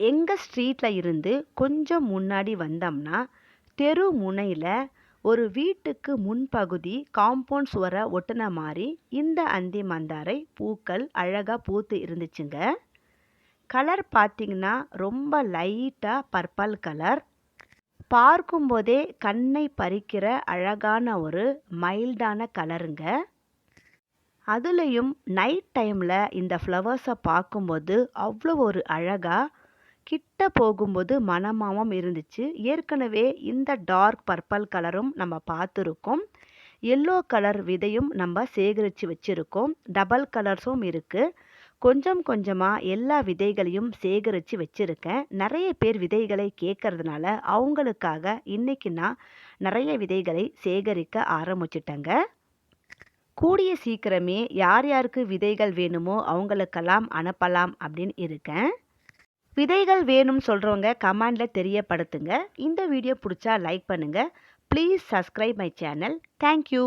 எங்கள் ஸ்ட்ரீட்டில் இருந்து கொஞ்சம் முன்னாடி வந்தோம்னா தெரு முனையில் ஒரு வீட்டுக்கு முன்பகுதி காம்பவுண்ட் சுவரை ஒட்டின மாதிரி இந்த அந்தி மந்தாரை பூக்கள் அழகாக பூத்து இருந்துச்சுங்க. கலர் பார்த்திங்கன்னா ரொம்ப லைட்டாக பர்பிள் கலர். பார்க்கும்போதே கண்ணை பறிக்கிற அழகான ஒரு மைல்டான கலருங்க. அதுலேயும் நைட் டைமில் இந்த ஃப்ளவர்ஸை பார்க்கும்போது அவ்வளோ ஒரு அழகாக கிட்ட போகும்போது மனமாகவும் இருந்துச்சு. ஏற்கனவே இந்த டார்க் பர்பிள் கலரும் நம்ம பார்த்துருக்கோம். எல்லோ கலர் விதையும் நம்ம சேகரித்து வச்சுருக்கோம். டபுள் கலர்ஸும் இருக்குது கொஞ்சம் கொஞ்சமாக எல்லா விதைகளையும் சேகரித்து வச்சுருக்கேன். நிறைய பேர் விதைகளை கேட்கறதுனால அவங்களுக்காக இன்றைக்கி நான் நிறைய விதைகளை சேகரிக்க ஆரம்பிச்சிட்டேங்க. கூடிய சீக்கிரமே யார் யாருக்கு விதைகள் வேணுமோ அவங்களுக்கெல்லாம் அனுப்பலாம் அப்படின்னு இருக்கேன். விதைகள் வேணும்னு சொல்கிறவங்க கமெண்டில் தெரியப்படுத்துங்க. இந்த வீடியோ பிடிச்சா லைக் பண்ணுங்கள் please subscribe my channel thank you